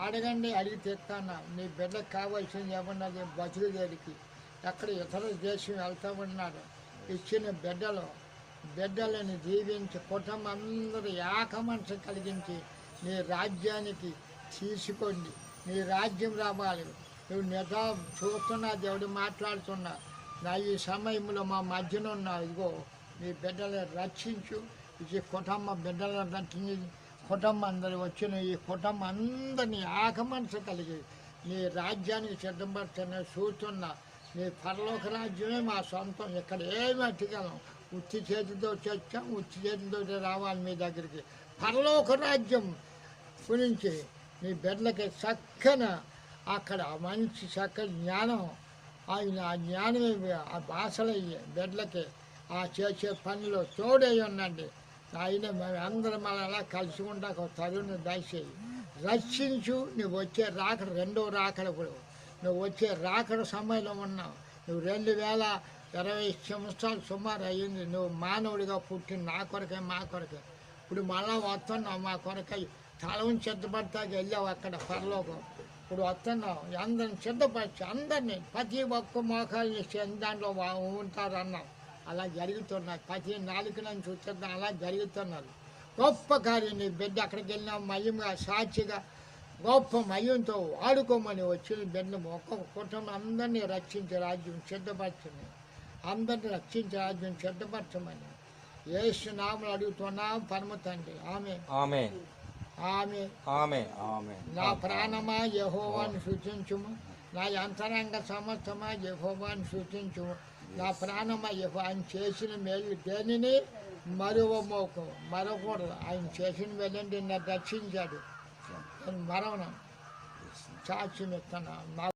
అడగండి అడిగి తెస్తాను నీ బిడ్డకు కావాల్సింది ఏమన్నది బతుకుదేరికి ఎక్కడ ఇతర దేశం వెళ్తా ఉన్నారు? ఇచ్చిన బిడ్డలు బిడ్డలను దీవించి కుటుంబం అందరూ ఏకమనసు కలిగించి నీ రాజ్యానికి తీసుకోండి. నీ రాజ్యం రావాలి. నువ్వు నిజా చూస్తున్నా దేవుడు మాట్లాడుతున్నా. నా ఈ సమయంలో మా మధ్యన ఉన్నావు. ఇదిగో నీ బిడ్డలను రక్షించు. ఇది కుటుంబ బిడ్డలను రక్షించి. కుటుంబం వచ్చిన ఈ కుటుంబం అందరినీ ఆకమనసు కలిగి నీ రాజ్యానికి సిద్ధపడుతున్న చూస్తున్న నీ పరలోక రాజ్యమే మా సొంతం. ఇక్కడ ఏమి అట్టగలం ఉత్తి చేతితో చచ్చాం ఉత్తి చేతితో రావాలి మీ దగ్గరికి. పరలోక రాజ్యం గురించి నీ బిడ్డలకి చక్కన అక్కడ మంచి చక్కని జ్ఞానం. ఆయన ఆ జ్ఞానమే ఆ భాషలయ్యి బిడ్డలకి ఆ చేసే పనిలో తోడై ఉండండి. ఆయన మేము అందరం అలా కలిసి ఉండక తరుణ్ దయచేయి. రక్షించు నువ్వు వచ్చే రాకడ రెండో రాకడ ఇప్పుడు నువ్వు వచ్చే రాకడ సమయంలో ఉన్నావు. నువ్వు రెండు వేల ఇరవై సంవత్సరాలు సుమారు అయ్యింది. నువ్వు మానవుడిగా పుట్టిన నా కొరకే మా కొరకే. ఇప్పుడు మళ్ళా వస్తున్నావు మా కొరకై. తలం సిద్ధపడతాకి వెళ్ళావు అక్కడ పరలోకం. ఇప్పుడు వస్తున్నావు. అందరిని సిద్ధపరిచి అందరినీ ప్రతి ఒక్క మోకాలు చేసి దాంట్లో ఉంటారన్నావు. ఉంటారు అన్నావు అలా జరుగుతున్నాయి ప్రతి నాలుగునని చూస్తున్నా అలా జరుగుతున్నారు. గొప్ప కార్యం నీ బిడ్డ అక్కడికి వెళ్ళినా మయంగా సాక్షిగా గొప్ప మయంతో ఆడుకోమని వచ్చిన బిడ్డ ఒక్కొక్క కుటుంబం అందరినీ రక్షించే రాజ్యం సిద్ధపరచమని అందరిని రక్షించే రాజ్యం సిద్ధపరచమని ఏసు నామలు అడుగుతున్నాం పరమ తండ్రి. ఆమె ఆమె ఆమె ఆమె ఆమె నా ప్రాణమా యహోవాను సూచించుము. నా అంతరంగ సమస్తమా యహోవాను సూచించుము. నా ప్రాణమా యహో ఆయన చేసిన మేలు దేనిని? మరువమోకు మరవకూడదు ఆయన చేసిన మేలండి నన్ను రక్షించాడు. నేను మరవను సాక్ష్యం ఇస్తున్నాను నా